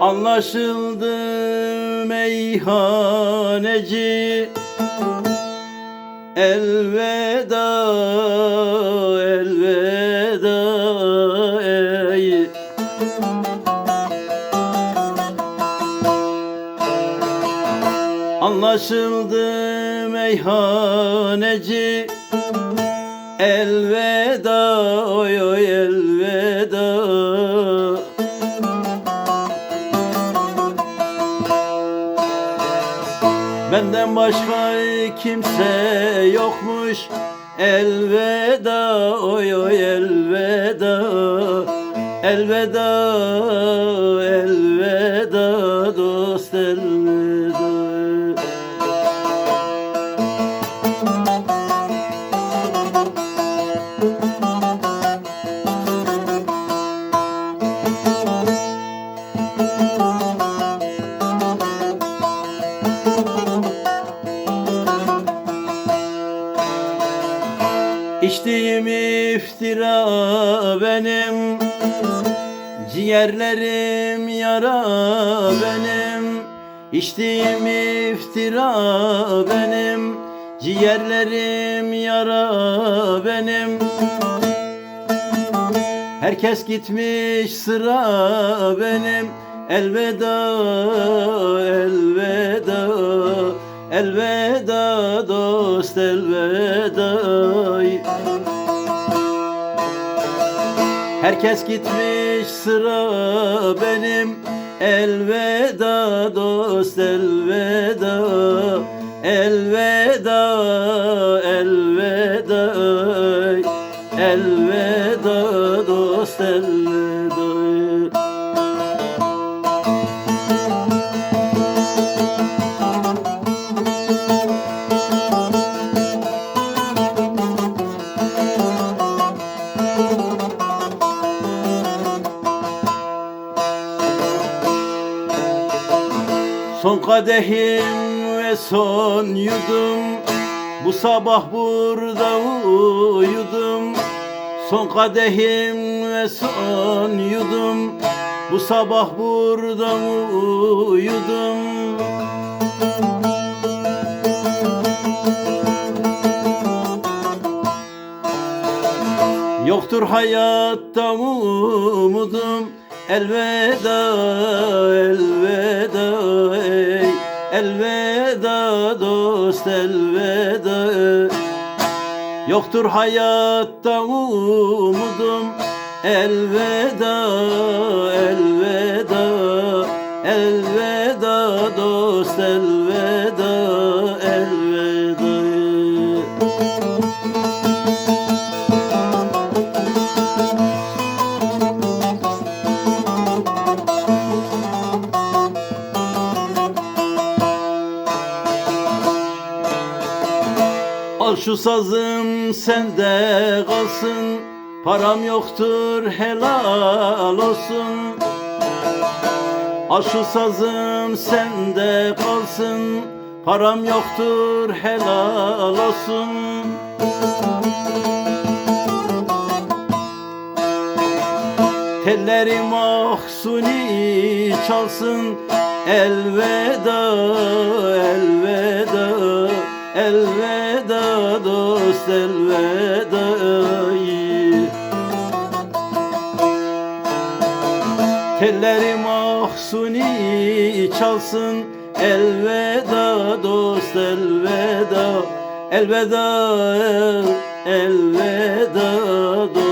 Anlaşıldı meyhaneci. Elveda, elveda ey. Anlaşıldı meyhaneci. Elveda, oy oy elveda Benden başka kimse yokmuş. Elveda oy oy Elveda. Elveda İçtiğim iftira benim Ciğerlerim yara benim. İçtiğim iftira benim Ciğerlerim yara benim. Herkes gitmiş sıra benim Elveda, elveda. Elveda dost elveda Herkes gitmiş sıra benim. Elveda dost elveda. Elveda elveda. Elveda dost elveda Son kadehim ve son yudum. Bu sabah burada uyudum. Son kadehim ve son yudum. Bu sabah burada uyudum. Yoktur hayatta umudum Elveda, elveda ey. Elveda dost elveda. Yoktur hayatta umudum. Elveda, elveda. Elveda dost elveda, elveda Al şu sazım sende kalsın. Param yoktur helal olsun. Al şu sazım sende kalsın. Param yoktur helal olsun. Tellerim mahsuni çalsın. Elveda, elveda Elveda dost elveda Telleri mahsuni çalsın. Elveda dost elveda Elveda elveda dost